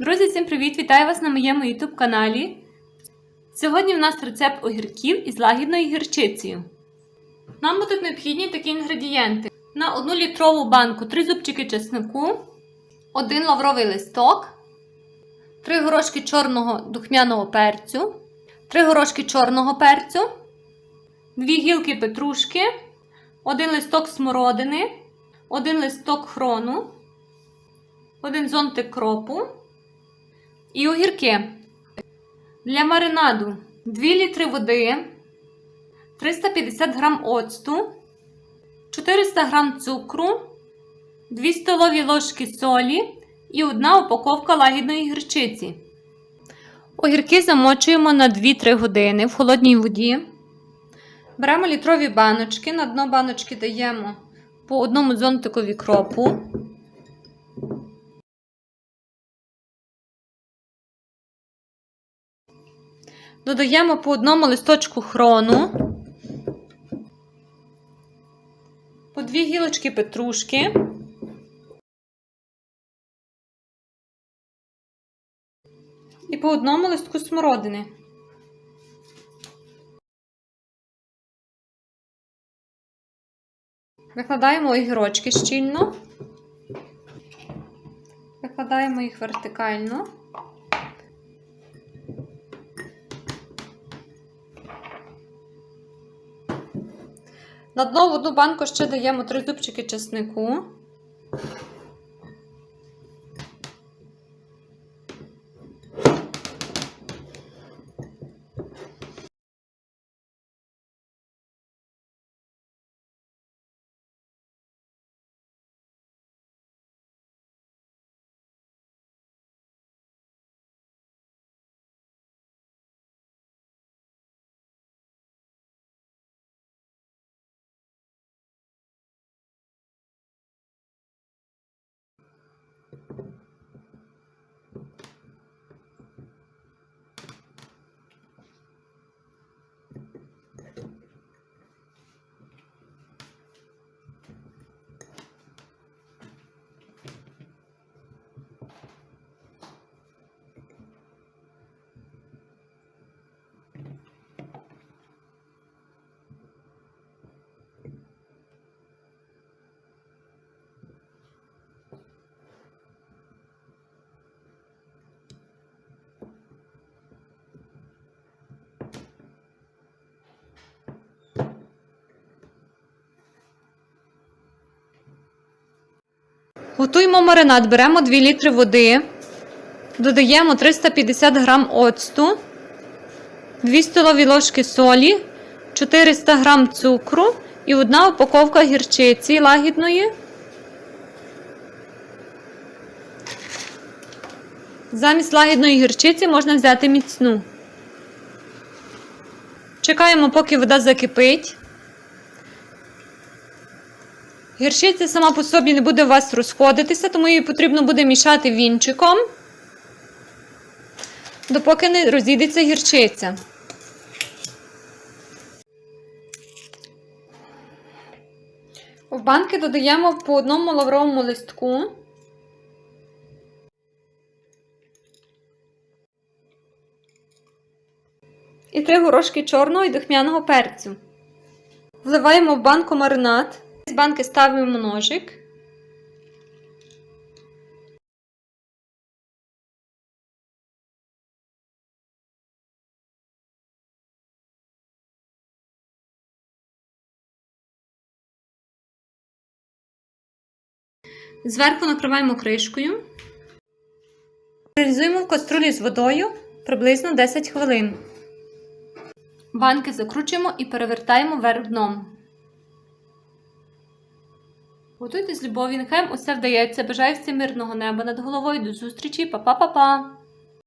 Друзі, всім привіт! Вітаю вас на моєму YouTube каналі. Сьогодні в нас рецепт огірків із лагідною гірчицею. Нам будуть необхідні такі інгредієнти: на 1 літрову банку 3 зубчики чеснику, 1 лавровий листок, 3 горошки чорного духмяного перцю, 3 горошки чорного перцю, 2 гілки петрушки, 1 листок смородини, 1 листок хрону, 1 зонтик кропу і огірки. Для маринаду 2 літри води, 350 г оцту, 400 г цукру, 2 столові ложки солі і 1 упаковка лагідної гірчиці. Огірки замочуємо на 2-3 години в холодній воді. Беремо літрові баночки, на дно баночки даємо по одному зонтикові кропу. Додаємо по одному листочку хрону, по дві гілочки петрушки. І по одному листку смородини. Викладаємо огірочки щільно, викладаємо їх вертикально. На дно в одну банку ще даємо три зубчики чеснику. Готуємо маринад. Беремо 2 літри води, додаємо 350 г оцту, 2 столові ложки солі, 400 г цукру і одна упаковка гірчиці лагідної. Замість лагідної гірчиці можна взяти міцну. Чекаємо, поки вода закипить. Гірчиця сама по собі не буде у вас розходитися, тому її потрібно буде мішати вінчиком, допоки не розійдеться гірчиця. В банки додаємо по одному лавровому листку. І три горошки чорного і духмяного перцю. Вливаємо в банку маринад. Банки ставимо ножик. Зверху накриваємо кришкою. Реалізуємо в каструлі з водою приблизно 10 хвилин. Банки закручуємо і перевертаємо вверх дном. Готуйте з любов'ю, нехай усе вдається. Бажаю всім мирного неба над головою. До зустрічі, Па-па-па-па!